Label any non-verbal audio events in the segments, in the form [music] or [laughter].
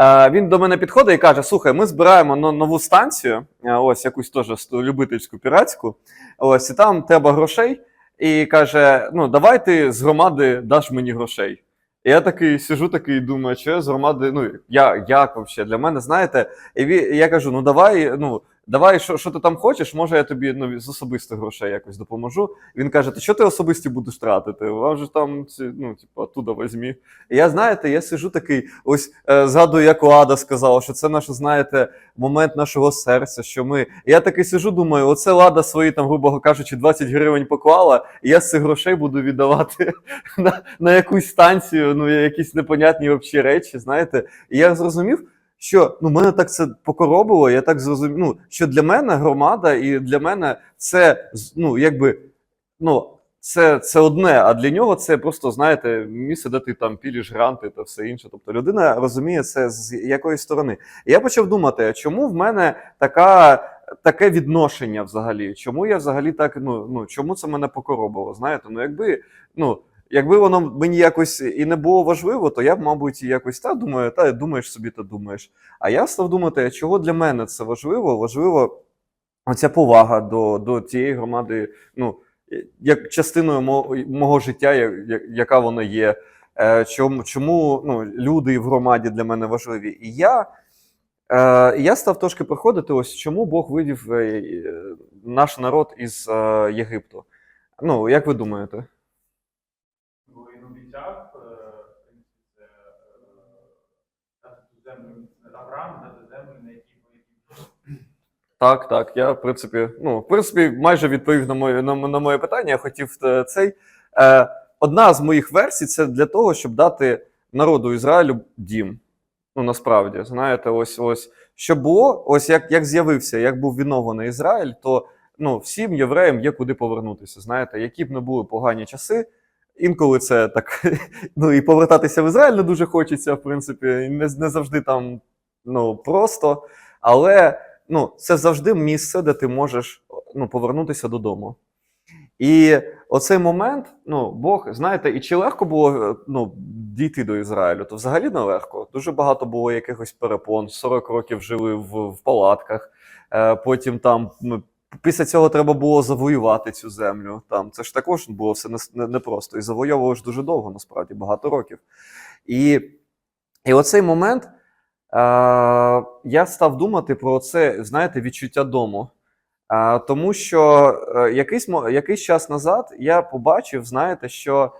Е, Він до мене підходить і каже: Слухай, ми збираємо но- нову станцію, е, ось якусь теж любительську піратську. Ось і там треба грошей. І каже: Ну, давай ти з громади даш мені грошей. І я такий сижу, такий думаю, що я з громади, ну я як взагалі? Для мене, знаєте, і я кажу: ну давай, ну давай, що, що ти там хочеш, може я тобі ну, з особистих грошей якось допоможу. Він каже: Ти що ти особисті будеш тратити? Вам же там ну, типу, оттуда візьмі. І я, знаєте, я сижу такий, ось е, згадую, як Лада сказала, що це наш, знаєте, момент нашого серця. Що ми. І я такий сижу, думаю, оце Лада свої, там, грубо кажучи, 20 гривень поклала, і я з цих грошей буду віддавати [laughs] на, на якусь станцію, ну, якісь непонятні речі, знаєте. І я зрозумів, що ну, мене так це покоробило, я так зрозумів, ну, що для мене громада і для мене це ну, якби, ну, це, це одне, а для нього це просто, знаєте, місце, де ти там піліш гранти та все інше. Тобто людина розуміє це з якоїсь сторони. І я почав думати, чому в мене така, таке відношення взагалі? Чому я взагалі так, ну, ну чому це мене покоробило? Знаєте, ну якби, ну. Якби воно мені якось і не було важливо, то я б, мабуть, якось та думаю, та думаєш собі, та думаєш. А я став думати, чого для мене це важливо? Важливо оця повага до, до тієї громади, ну, як частиною мого, мого життя, яка вона є. Е, чому, чому ну, люди в громаді для мене важливі? І я, е, я став трошки приходити, ось чому Бог вивів е, е, наш народ із Єгипту. Ну, як ви думаєте? Бо він обіцяв, е, в принципі, це е, дати ту землю Авраам, дати землю, на якій ви Так, так. Я, в принципі, ну, в принципі, майже відповів на моє, на, на моє питання. Я хотів е, цей. Е, одна з моїх версій це для того, щоб дати народу Ізраїлю дім. Ну, насправді, знаєте, ось ось що було, ось як, як з'явився, як був відновлений Ізраїль, то ну, всім євреям є куди повернутися. Знаєте, які б не були погані часи. Інколи це так, [laughs] ну і повертатися в Ізраїль не дуже хочеться, в принципі, не, не завжди там ну, просто. Але ну, це завжди місце, де ти можеш ну, повернутися додому. І оцей момент, ну, Бог, знаєте, і чи легко було е, ну, дійти до Ізраїлю, то взагалі нелегко. Дуже багато було якихось перепон, 40 років жили в, в палатках, е, потім там. ну, Після цього треба було завоювати цю землю. Там це ж також було все непросто. Не, непросто. і завойовували дуже довго, насправді, багато років. І, і оцей момент я став думати про це, знаєте, відчуття дому. Тому що е, якийсь, якийсь час назад я побачив, знаєте, що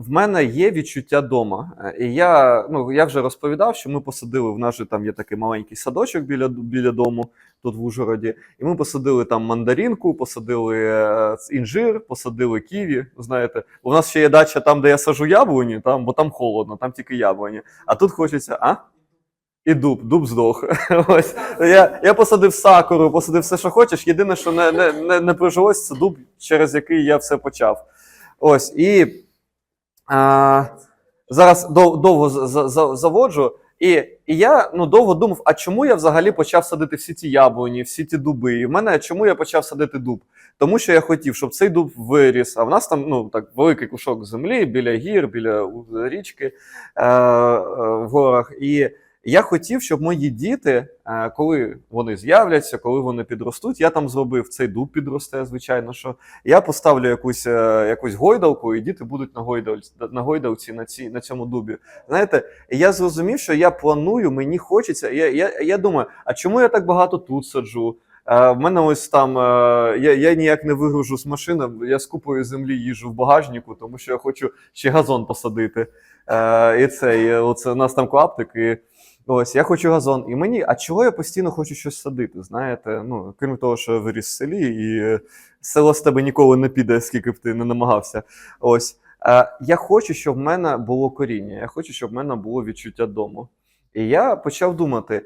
в мене є відчуття дома. Е, І я, ну, я вже розповідав, що ми посадили в нас же там є такий маленький садочок біля, біля дому, тут в Ужгороді. І ми посадили там мандаринку, посадили е, інжир, посадили ківі. Знаєте, у нас ще є дача там, де я сажу яблуні, там, бо там холодно, там тільки яблуні. А тут хочеться, а? І дуб, дуб здох. [laughs] Ось. Я, я посадив сакуру, посадив все, що хочеш. Єдине, що не, не, не, не прижилось, це дуб, через який я все почав. Ось. І а, зараз дов, довго за- за- за- заводжу. І, і я ну, довго думав, а чому я взагалі почав садити всі ті яблуні, всі ті дуби? І в мене чому я почав садити дуб? Тому що я хотів, щоб цей дуб виріс. А в нас там ну, так, великий кушок землі біля гір, біля річки е, е, в горах. І я хотів, щоб мої діти, е, коли вони з'являться, коли вони підростуть, я там зробив цей дуб підросте, звичайно, що я поставлю якусь, е, якусь гойдалку, і діти будуть на гойдалці, на гойдалці на, цій, на цьому дубі. Знаєте, я зрозумів, що я планую, мені хочеться. Я, я, я думаю, а чому я так багато тут саджу? Е, в мене ось там я, я ніяк не вигружу з машини, я з купою землі їжджу в багажнику, тому що я хочу ще газон посадити. І це, оце у нас там клаптик, і ось я хочу газон. І мені, а чого я постійно хочу щось садити? Знаєте, ну крім того, що я виріс в селі, і село з тебе ніколи не піде, скільки б ти не намагався. Ось. Е, я хочу, щоб в мене було коріння, я хочу, щоб в мене було відчуття дому. І я почав думати.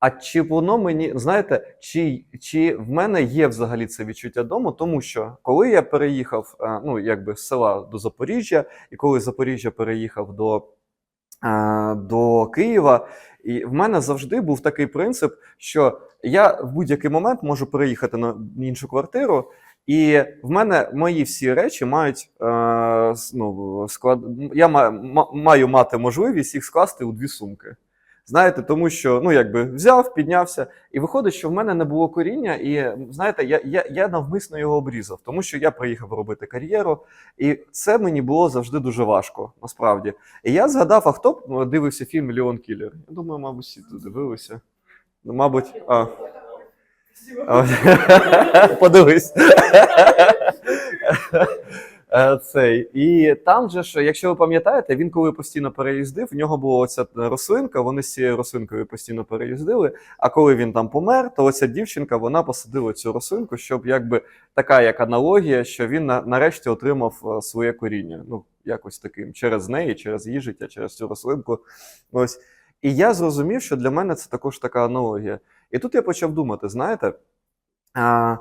А чи воно мені, знаєте, чи, чи в мене є взагалі це відчуття дому? Тому що коли я переїхав е, ну, якби з села до Запоріжжя, і коли Запоріжжя переїхав до, до Києва, і в мене завжди був такий принцип, що я в будь-який момент можу переїхати на іншу квартиру, І в мене мої всі речі мають е, ну, склад... я ма- ма- маю мати можливість їх скласти у дві сумки. Знаєте, тому що ну якби взяв, піднявся, і виходить, що в мене не було коріння, і знаєте, я, я, я навмисно його обрізав, тому що я приїхав робити кар'єру, і це мені було завжди дуже важко, насправді. І я згадав, а хто б дивився фільм Леон Кілер? Я думаю, мабуть, всі тут дивилися. Ну, мабуть. А, [laughs] Подивись. [laughs] Е, Цей. І там же ж, якщо ви пам'ятаєте, він коли постійно переїздив, в нього була оця рослинка, вони з цією рослинкою постійно переїздили. А коли він там помер, то оця дівчинка вона посадила цю рослинку, щоб якби така як аналогія, що він на, нарешті отримав е, своє коріння. Ну, якось таким, через неї, через її життя, через цю рослинку. Ось. І я зрозумів, що для мене це також така аналогія. І тут я почав думати: знаєте, а,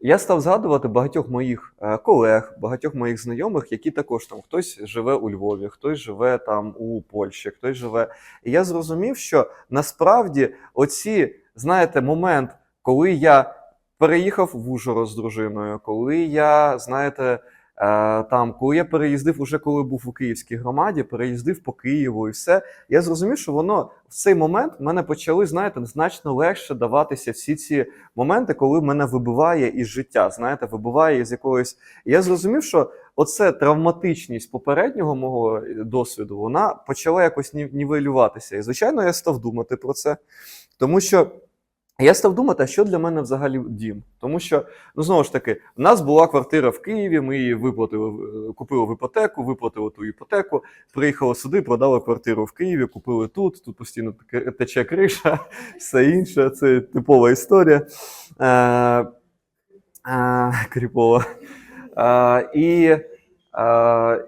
я став згадувати багатьох моїх е, колег, багатьох моїх знайомих, які також там хтось живе у Львові, хтось живе там у Польщі, хтось живе. І я зрозумів, що насправді оці, знаєте, момент, коли я переїхав в Ужгород з дружиною, коли я, знаєте, там, коли я переїздив, уже коли був у Київській громаді, переїздив по Києву і все, я зрозумів, що воно в цей момент в мене почали, знаєте, значно легше даватися всі ці моменти, коли мене вибиває із життя, знаєте, вибиває із якогось. Я зрозумів, що оце травматичність попереднього мого е, досвіду, вона почала якось ні- нівелюватися. І, звичайно, я став думати про це, тому що. Я став думати, що для мене взагалі дім? Тому що, ну знову ж таки, в нас була квартира в Києві, ми її виплатили, е, купили в іпотеку, виплатили ту іпотеку, приїхали сюди, продали квартиру в Києві, купили тут, тут постійно тече криша, [laughs] все інше, це типова історія. Е, е, кріпова. Е, і, е,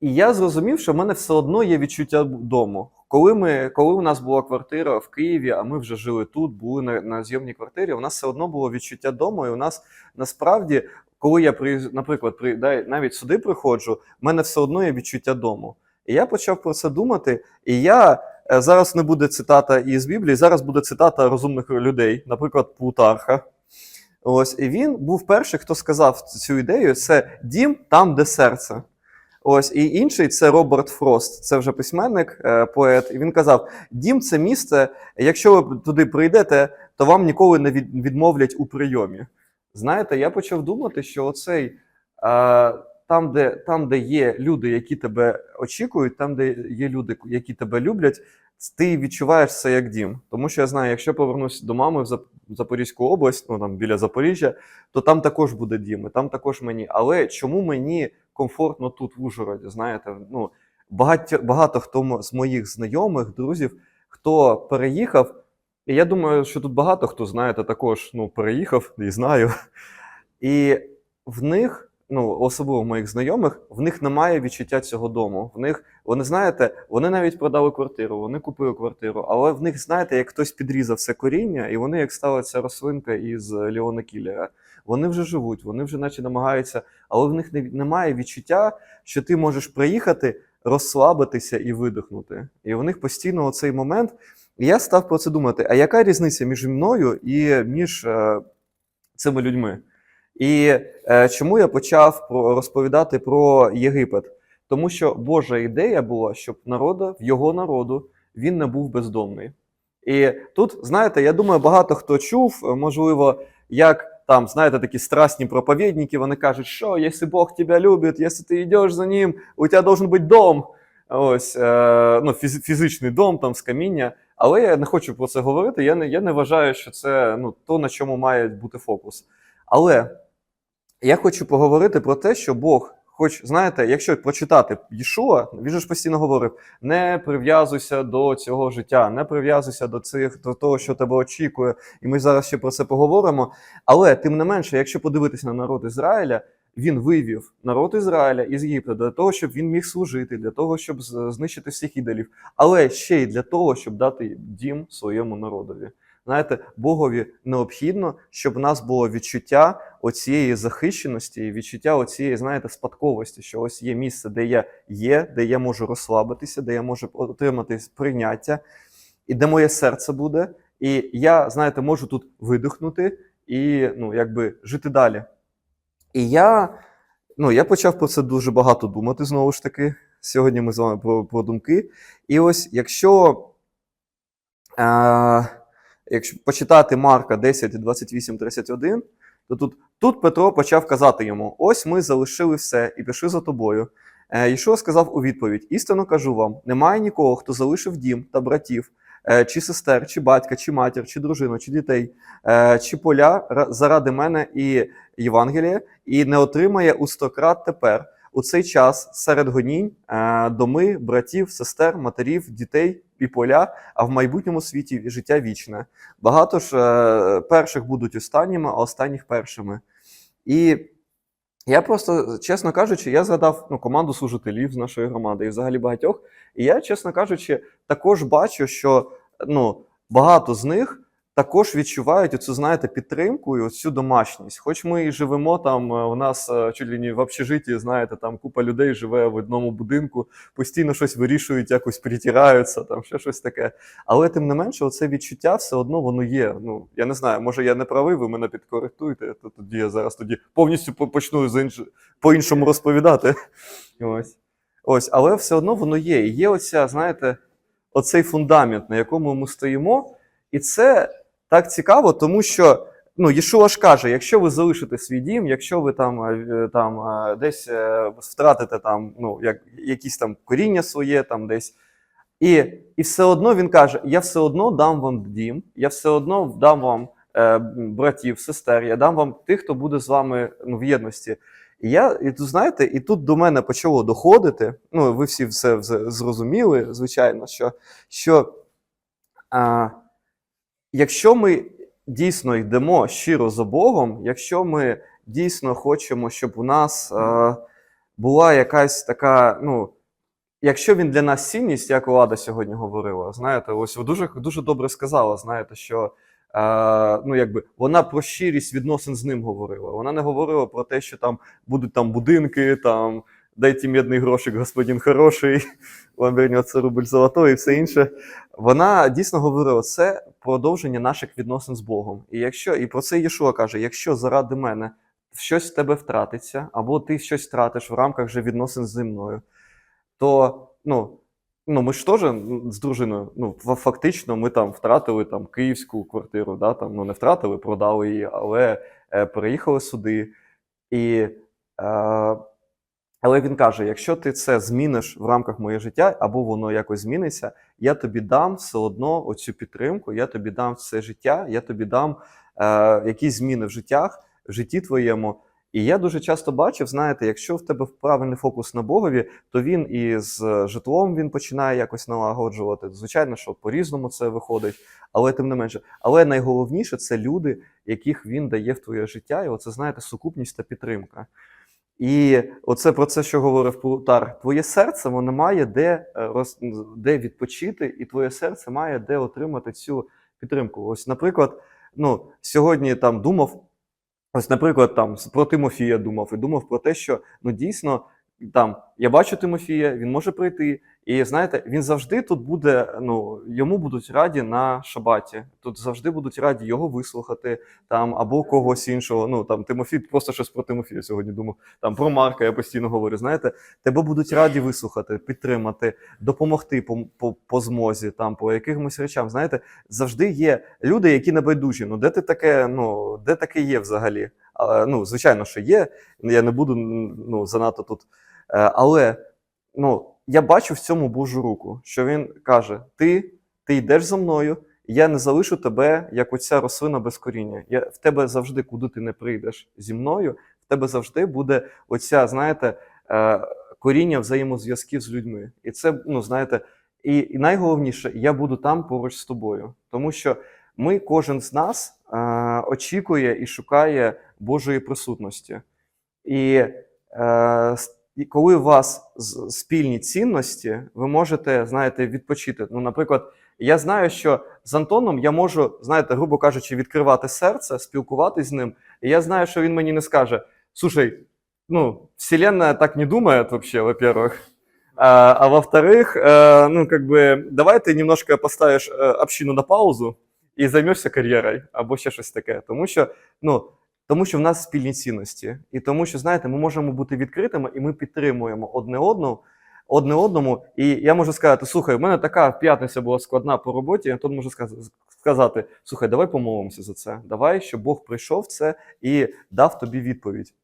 і я зрозумів, що в мене все одно є відчуття дому. Коли, ми, коли у нас була квартира в Києві, а ми вже жили тут, були на, на зйомній квартирі, у нас все одно було відчуття дому, і у нас насправді, коли я наприклад, при, да, навіть сюди приходжу, в мене все одно є відчуття дому. І я почав про це думати. І я е, зараз не буде цитата із Біблії, зараз буде цитата розумних людей, наприклад, Плутарха. Ось, і він був перший, хто сказав цю ідею: це дім там, де серце. Ось, і інший це Роберт Фрост, це вже письменник, е, поет. І він казав: дім це місце, якщо ви туди прийдете, то вам ніколи не відмовлять у прийомі. Знаєте, я почав думати, що оцей. Е, там, де, там, де є люди, які тебе очікують, там, де є люди, які тебе люблять, ти відчуваєш це як дім. Тому що я знаю, якщо повернусь до мами в Запорізьку область, ну там біля Запоріжжя, то там також буде дім, і там також мені. Але чому мені комфортно тут, в Ужгороді? Знаєте, ну багато, багато хто з моїх знайомих, друзів, хто переїхав, і я думаю, що тут багато хто знаєте, також ну, переїхав і знаю. І в них, ну особливо моїх знайомих, в них немає відчуття цього дому. В них, вони знаєте, вони навіть продали квартиру, вони купили квартиру, але в них, знаєте, як хтось підрізав це коріння, і вони як стала ця рослинка із Леона Кілера. Вони вже живуть, вони вже наче намагаються, але в них не, немає відчуття, що ти можеш приїхати, розслабитися і видихнути. І в них постійно оцей момент. І я став про це думати: а яка різниця між мною і між е, цими людьми? І е, чому я почав про, розповідати про Єгипет? Тому що Божа ідея була, щоб народу, в його народу він не був бездомний. І тут, знаєте, я думаю, багато хто чув, е, можливо, як там, знаєте, такі страстні проповідники, вони кажуть, що якщо Бог тебе любить, якщо ти йдеш за ним, у тебе должен бути дом. Ось, е, ну, фіз- фізичний дом там з каміння. Але я не хочу про це говорити. Я не, я не вважаю, що це ну, то, на чому має бути фокус. Але я хочу поговорити про те, що Бог, хоч знаєте, якщо прочитати Єшуа, він ж постійно говорив: не прив'язуйся до цього життя, не прив'язуйся до цих до того, що тебе очікує. І ми зараз ще про це поговоримо. Але тим не менше, якщо подивитися на народ Ізраїля, він вивів народ Ізраїля із Єгипту для того, щоб він міг служити, для того, щоб знищити всіх ідолів, але ще й для того, щоб дати дім своєму народові. Знаєте, Богові необхідно, щоб в нас було відчуття оцієї захищеності, відчуття оцієї, знаєте, спадковості, що ось є місце, де я є, де я можу розслабитися, де я можу отримати прийняття, і де моє серце буде. І я, знаєте, можу тут видихнути і ну, якби жити далі. І я, ну, я почав про це дуже багато думати знову ж таки. Сьогодні ми з вами про, про думки. І ось якщо, е, якщо почитати Марка 10, 28, 31, то тут, тут Петро почав казати йому: ось ми залишили все і пішли за тобою. Е, Ішуа сказав у відповідь: істинно кажу вам: немає нікого, хто залишив дім та братів, е, чи сестер, чи батька, чи матір, чи дружину, чи дітей, е, чи поля заради мене і Євангелія, і не отримає у стократ тепер. У цей час серед гонінь доми, братів, сестер, матерів, дітей і поля, а в майбутньому світі життя вічне. Багато ж е, перших будуть останніми, а останніх першими. І я просто, чесно кажучи, я згадав ну, команду служителів з нашої громади і взагалі багатьох. І я, чесно кажучи, також бачу, що ну, багато з них також відчувають оцю, знаєте, підтримку і оцю домашність. Хоч ми і живемо там, е, у нас е, чуть ли не в общежитті, знаєте, там купа людей живе в одному будинку, постійно щось вирішують, якось притираються, там ще щось таке. Але тим не менше, оце відчуття все одно воно є. Ну я не знаю, може я не правий, ви мене підкоректуєте. То тоді я зараз тоді повністю по- почну з інш... по-іншому розповідати. [laughs] Ось. Ось, але все одно воно є. І є оця, знаєте, оцей фундамент, на якому ми стоїмо. І це так цікаво, тому що ну, Єшуа ж каже: якщо ви залишите свій дім, якщо ви там, е, там е, десь е, втратите там, ну, як, якісь там коріння своє, там десь. І, і все одно він каже: я все одно дам вам дім, я все одно дам вам е, братів, сестер, я дам вам тих, хто буде з вами ну, в єдності. І я, і тут знаєте, і тут до мене почало доходити. Ну, ви всі все зрозуміли, звичайно, що, що а, якщо ми дійсно йдемо щиро за Богом, якщо ми дійсно хочемо, щоб у нас е, була якась така, ну, якщо він для нас цінність, як Влада сьогодні говорила, знаєте, ось ви дуже, дуже добре сказала, знаєте, що е, ну, якби, вона про щирість відносин з ним говорила. Вона не говорила про те, що там будуть там будинки, там дайте медний грошик, господин хороший, вам вернеться рубль золотой і все інше. Вона дійсно говорила, це продовження наших відносин з Богом. І якщо і про це Єшуа каже: якщо заради мене щось в тебе втратиться, або ти щось втратиш в рамках же відносин зі мною, то ну, ну ми ж теж з дружиною, ну фактично, ми там втратили там київську квартиру, да, там, ну не втратили, продали її, але е, переїхали сюди. І, е, але він каже: якщо ти це зміниш в рамках моє життя, або воно якось зміниться, я тобі дам все одно оцю підтримку, я тобі дам все життя, я тобі дам е, якісь зміни в життях, в житті твоєму. І я дуже часто бачив, знаєте, якщо в тебе правильний фокус на Богові, то він і з житлом він починає якось налагоджувати. Звичайно, що по-різному це виходить, але тим не менше. Але найголовніше це люди, яких він дає в твоє життя, і оце знаєте, сукупність та підтримка. І оце про це, що говорив Плутар, твоє серце воно має де, е, роз, де відпочити, і твоє серце має де отримати цю підтримку. Ось, наприклад, ну, сьогодні там думав, ось, наприклад, там про Тимофія думав і думав про те, що ну дійсно там я бачу Тимофія, він може прийти. І знаєте, він завжди тут буде. Ну йому будуть раді на шабаті. Тут завжди будуть раді його вислухати, там або когось іншого. Ну там Тимофій, просто щось про Тимофія сьогодні думав. Там про Марка я постійно говорю. Знаєте, тебе будуть раді вислухати, підтримати, допомогти по, по, по змозі, там по якимось речам. Знаєте, завжди є люди, які небайдужі. Ну де ти таке? Ну де таке є взагалі? А, ну звичайно, що є. Я не буду ну занадто тут. Е, але ну я бачу в цьому Божу руку, що він каже: Ти, ти йдеш за мною, я не залишу тебе, як оця рослина без коріння. Я в тебе завжди, куди ти не прийдеш зі мною, в тебе завжди буде оця, знаєте, е, коріння взаємозв'язків з людьми. І це, ну знаєте, і, і найголовніше, я буду там поруч з тобою, тому що ми, кожен з нас, е, очікує і шукає Божої присутності. І е, і коли у вас з- спільні цінності, ви можете, знаєте, відпочити. Ну, наприклад, я знаю, що з Антоном я можу, знаєте, грубо кажучи, відкривати серце, спілкуватись з ним. І я знаю, що він мені не скаже: слушай, ну, Вселенная так не думает вообще, во-первых. А, а во-вторых, э, ну, как бы, давай ти немножко поставиш э, общину на паузу і займешся кар'єрою або ще щось таке. Тому що, ну, Тому що в нас спільні цінності, і тому, що знаєте, ми можемо бути відкритими, і ми підтримуємо одне одного, одне одному. І я можу сказати: слухай, в мене така п'ятниця була складна по роботі. Можу сказ- сказати: слухай, давай помолимося за це. Давай, щоб Бог прийшов це і дав тобі відповідь.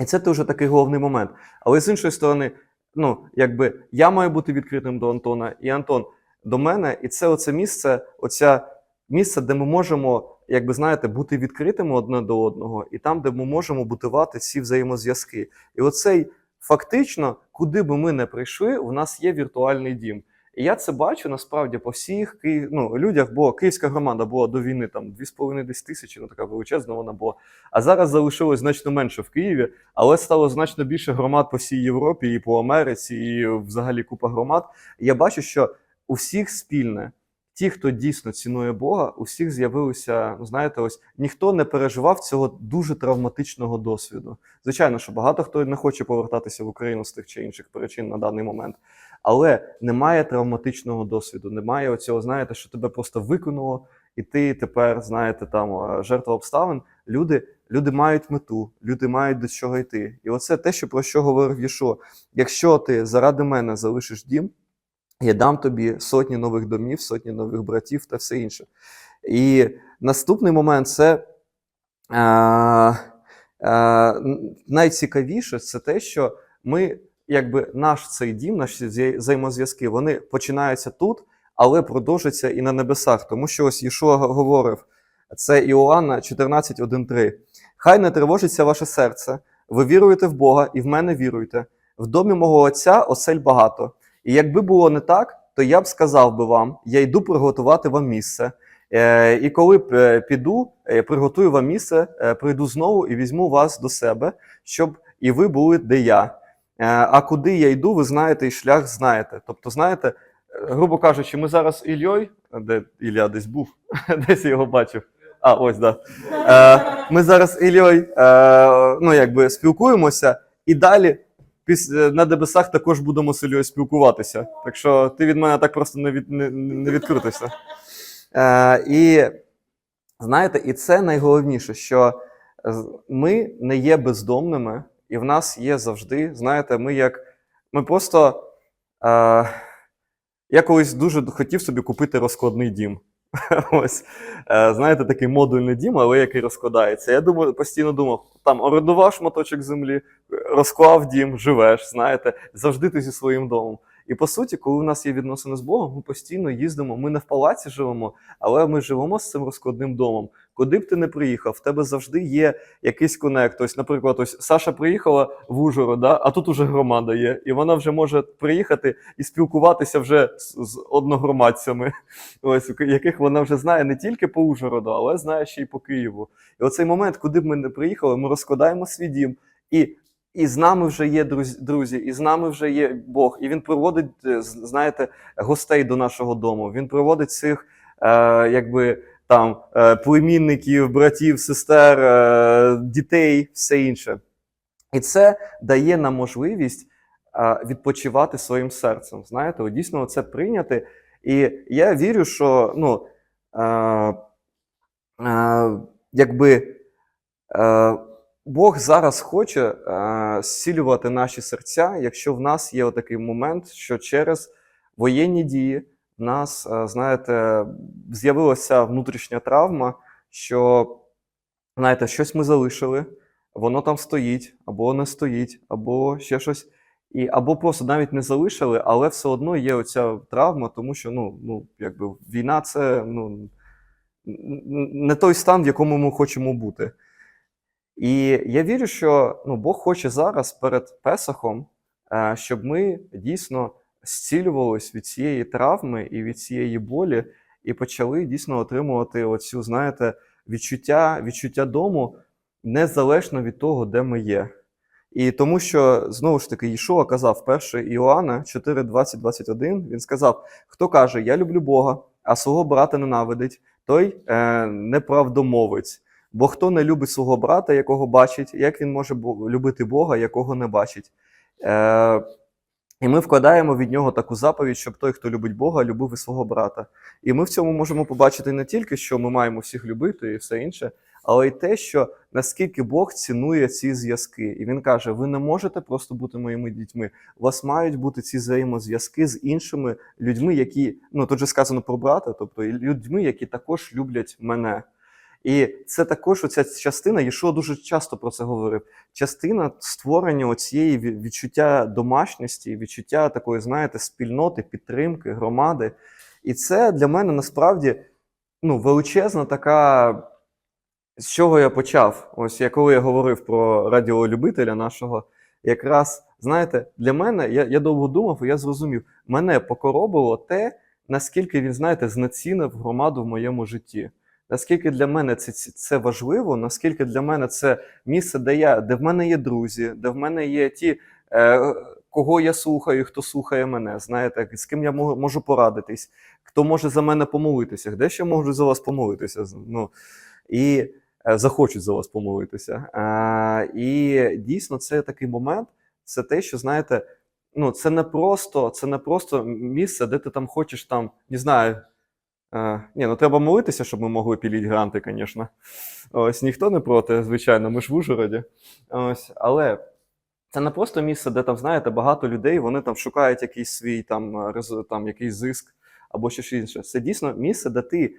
І це дуже такий головний момент. Але з іншої сторони, ну якби я маю бути відкритим до Антона, і Антон до мене, і це оце місце, оця місце, де ми можемо, якби знаєте, бути відкритими одне до одного, і там, де ми можемо будувати ці взаємозв'язки. І оцей фактично, куди би ми не прийшли, у нас є віртуальний дім. І я це бачу насправді по всіх ну, людях, бо київська громада була до війни там 2,5 тисячі, ну така величезна вона була. А зараз залишилось значно менше в Києві, але стало значно більше громад по всій Європі, і по Америці, і взагалі купа громад. І я бачу, що у всіх спільне. Ті, хто дійсно цінує Бога, у всіх з'явилося, ну знаєте, ось ніхто не переживав цього дуже травматичного досвіду. Звичайно, що багато хто не хоче повертатися в Україну з тих чи інших причин на даний момент, але немає травматичного досвіду, немає оцього, знаєте, що тебе просто викинуло, і ти тепер, знаєте, там е, жертва обставин. Люди, люди мають мету, люди мають до чого йти. І оце те, що про що говорив Єшо. Якщо ти заради мене залишиш дім, я дам тобі сотні нових домів, сотні нових братів та все інше. І наступний момент це е, е, найцікавіше це те, що ми, якби наш цей дім, наші взаємозв'язки, вони починаються тут, але продовжаться і на небесах. Тому що ось Єшуа говорив, це Іоанна 14.1.3. Хай не тривожиться ваше серце, ви віруєте в Бога і в мене віруйте. В домі мого отця осель багато. І якби було не так, то я б сказав би вам: я йду приготувати вам місце. Е, і коли б е, піду, е, приготую вам місце, прийду знову і візьму вас до себе, щоб і ви були де я. А куди я йду, ви знаєте, і шлях знаєте. Тобто, знаєте, грубо кажучи, ми зараз з де Ілля десь був, [laughs] десь його бачив. А, ось да. Ми зараз е, ну, якби спілкуємося, і далі на небесах також будемо з Ільєю спілкуватися. Так що ти від мене так просто не, від, не, не відкритишся. Е, і знаєте, і це найголовніше, що ми не є бездомними, і в нас є завжди, знаєте, ми як. Ми просто. Е, я колись дуже хотів собі купити розкладний дім. [laughs] Ось, е, знаєте, такий модульний дім, але який розкладається. Я думаю, постійно думав, там орендував шматочок землі, розклав дім, живеш, знаєте, завжди ти зі своїм домом. І по суті, коли в нас є відносини з Богом, ми постійно їздимо. Ми не в палаці живемо, але ми живемо з цим розкладним домом. Куди б ти не приїхав, в тебе завжди є якийсь конект. Ось, наприклад, ось Саша приїхала в Ужгород, да? а тут уже громада є, і вона вже може приїхати і спілкуватися вже з, з одногромадцями, [laughs] ось яких вона вже знає не тільки по Ужгороду, але знає ще й по Києву. І оцей момент, куди б ми не приїхали, ми розкладаємо свій дім. І і з нами вже є друзі, і з нами вже є Бог. І він приводить, е, знаєте, гостей до нашого дому. Він приводить цих, е, якби там е, племінників, братів, сестер, е, дітей, все інше. І це дає нам можливість е, відпочивати своїм серцем. Знаєте, дійсно це прийняти. І я вірю, що ну, е, е, якби. Е, Бог зараз хоче е, зцілювати наші серця, якщо в нас є такий момент, що через воєнні дії в нас, е, знаєте, з'явилася внутрішня травма, що, знаєте, щось ми залишили, воно там стоїть, або не стоїть, або ще щось. І, або просто навіть не залишили, але все одно є оця травма, тому що ну, ну, якби, війна це ну, не той стан, в якому ми хочемо бути. І я вірю, що ну, Бог хоче зараз перед Песахом, е, щоб ми дійсно зцілювались від цієї травми і від цієї болі, і почали дійсно отримувати оцю, знаєте, відчуття, відчуття дому незалежно від того, де ми є. І тому що знову ж таки Ішуа казав 1 Іоанна 4, 20, 21, він сказав: хто каже, я люблю Бога, а свого брата ненавидить, той е, неправдомовець. Бо хто не любить свого брата, якого бачить, як він може любити Бога, якого не бачить? Е, і ми вкладаємо від нього таку заповідь, щоб той, хто любить Бога, любив і свого брата. І ми в цьому можемо побачити не тільки, що ми маємо всіх любити і все інше, але й те, що наскільки Бог цінує ці зв'язки. І він каже: ви не можете просто бути моїми дітьми. У вас мають бути ці взаємозв'язки з іншими людьми, які ну тут же сказано про брата, тобто людьми, які також люблять мене. І це також оця частина, Єшуа дуже часто про це говорив. Частина створення оцієї відчуття домашньості, відчуття такої, знаєте, спільноти, підтримки, громади. І це для мене насправді ну, величезна така. З чого я почав? Ось я коли я говорив про радіолюбителя нашого, якраз, знаєте, для мене я, я довго думав, і я зрозумів, мене покоробило те, наскільки він, знаєте, знецінив громаду в моєму житті. Наскільки для мене це, це- важливо, наскільки для мене це місце, де я, де в мене є друзі, де в мене є ті, е, кого я слухаю, хто слухає мене, знаєте, з ким я можу, можу порадитись, хто може за мене помолитися, де ще можу за вас помолитися. Ну, і е, захочуть за вас помолитися. Е, і дійсно, це такий момент, це те, що знаєте, ну це не просто, це не просто місце, де ти там хочеш там, не знаю. Ні, ну треба молитися, щоб ми могли піліть гранти, звісно. Ось ніхто не проти, звичайно, ми ж в Ужгороді. Ось, але це не просто місце, де там, знаєте, багато людей, вони там шукають якийсь свій там, там якийсь зиск або щось інше. Це дійсно місце, де ти,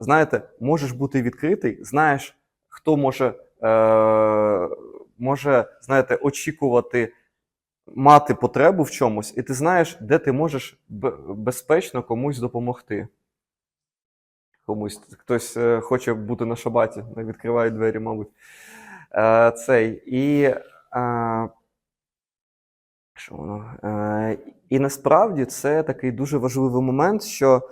знаєте, можеш бути відкритий, знаєш, хто може, е, може, знаєте, очікувати. Мати потребу в чомусь, і ти знаєш, де ти можеш безпечно комусь допомогти комусь. Хтось е, хоче бути на шабаті, не відкриває двері, мабуть. Е, цей. І, е, що воно? І насправді це такий дуже важливий момент, що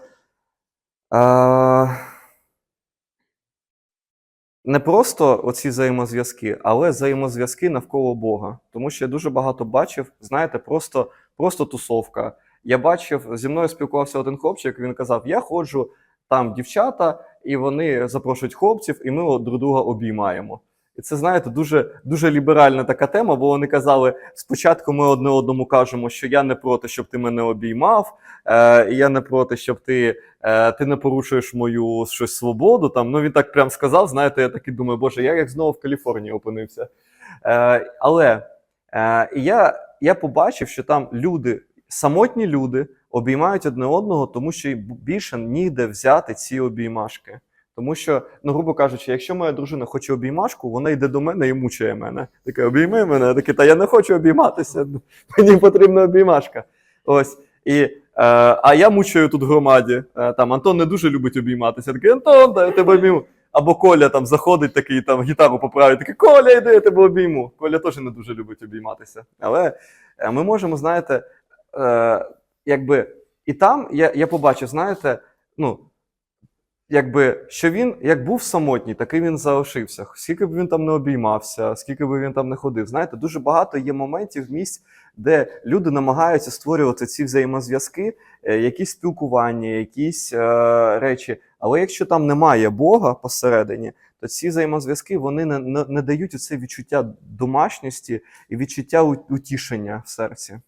не просто оці взаємозв'язки, але взаємозв'язки навколо Бога. Тому що я дуже багато бачив, знаєте, просто, просто тусовка. Я бачив, зі мною спілкувався один хлопчик, він казав: Я ходжу там дівчата, і вони запрошують хлопців, і ми друг друга обіймаємо. І це, знаєте, дуже, дуже ліберальна така тема, бо вони казали: спочатку ми одне одному кажемо, що я не проти, щоб ти мене обіймав, е, і я не проти, щоб ти, е, ти не порушуєш мою щось свободу. Там, ну він так прям сказав, знаєте, я такий думаю, боже, я як знову в Каліфорнії опинився. Е, але е, я, я побачив, що там люди, самотні люди, обіймають одне одного, тому що більше ніде взяти ці обіймашки. Тому що, ну, грубо кажучи, якщо моя дружина хоче обіймашку, вона йде до мене і мучає мене. Таке, обійми мене. Я такий, та я не хочу обійматися, мені потрібна обіймашка. Ось. І, е, а я мучаю тут громаді. Е, там Антон не дуже любить обійматися. Такий, Антон, дай я тебе обійму. Або Коля там заходить такий, там гітару поправить, такий, Коля, йди, я тебе обійму. Коля теж не дуже любить обійматися. Але е, ми можемо, знаєте, е, якби. І там я, я побачив, знаєте, ну, якби, що він як був самотній, такий він залишився. Скільки б він там не обіймався, скільки б він там не ходив. Знаєте, дуже багато є моментів, місць, де люди намагаються створювати ці взаємозв'язки, е, якісь спілкування, якісь е, речі. Але якщо там немає Бога посередині, то ці взаємозв'язки вони не, не, не дають це відчуття домашньості і відчуття утішення в серці.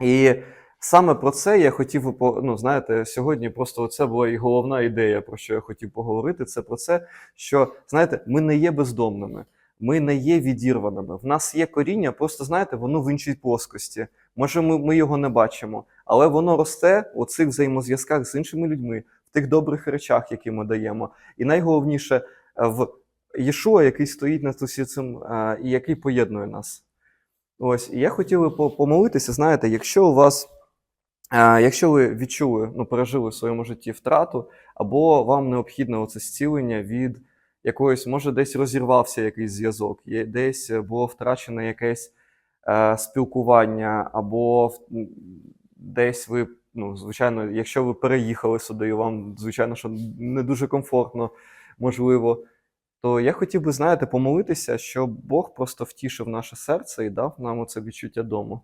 І саме про це я хотів би ну, знаєте, сьогодні просто це була і головна ідея, про що я хотів поговорити. Це про це, що знаєте, ми не є бездомними, ми не є відірваними. В нас є коріння, просто знаєте, воно в іншій плоскості. Може, ми, ми його не бачимо, але воно росте у цих взаємозв'язках з іншими людьми, в тих добрих речах, які ми даємо. І найголовніше е, в Єшуа, який стоїть над усім е, і який поєднує нас. Ось, і я хотів би помолитися, знаєте, якщо у вас, якщо ви відчули, ну, пережили в своєму житті втрату, або вам необхідне оце зцілення від якоїсь, може, десь розірвався якийсь зв'язок, десь було втрачене якесь е, спілкування, або десь ви, ну, звичайно, якщо ви переїхали сюди, і вам, звичайно, що не дуже комфортно, можливо, то я хотів би, знаєте, помолитися, щоб Бог просто втішив наше серце і дав нам оце відчуття дому.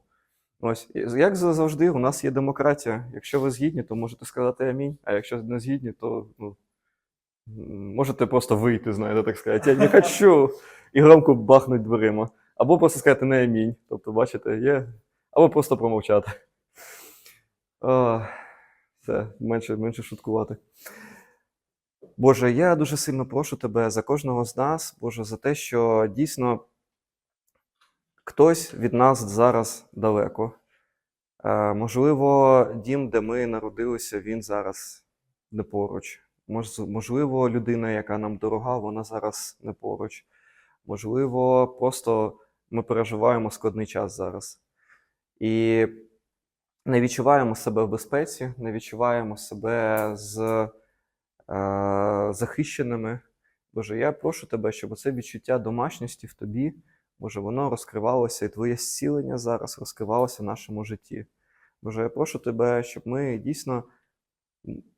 Ось, як за- завжди, у нас є демократія. Якщо ви згідні, то можете сказати амінь. А якщо не згідні, то ну, можете просто вийти, знаєте, так сказати. Я не хочу і громко бахнуть дверима. Або просто сказати не амінь. Тобто, бачите, є. Або просто промовчати. О, все, менше, менше шуткувати. Боже, я дуже сильно прошу тебе за кожного з нас, Боже, за те, що дійсно хтось від нас зараз далеко. Е, можливо, дім, де ми народилися, він зараз не поруч. Можливо, людина, яка нам дорога, вона зараз не поруч. Можливо, просто ми переживаємо складний час зараз. І не відчуваємо себе в безпеці, не відчуваємо себе з е, захищеними. Боже, я прошу тебе, щоб це відчуття домашньості в тобі, Боже, воно розкривалося, і твоє зцілення зараз розкривалося в нашому житті. Боже, я прошу тебе, щоб ми дійсно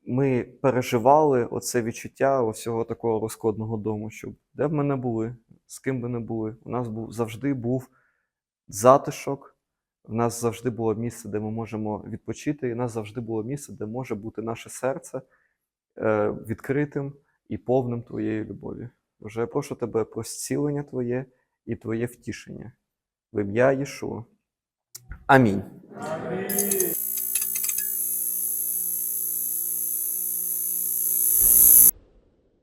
ми переживали оце відчуття усього такого розкладного дому, щоб де б ми не були, з ким би не були, у нас був завжди був затишок, в нас завжди було місце, де ми можемо відпочити, і в нас завжди було місце, де може бути наше серце е, відкритим і повним твоєї любові. Боже, я прошу тебе про зцілення Твоє і Твоє втішення. В ім'я Єшуа. Амінь. Амінь.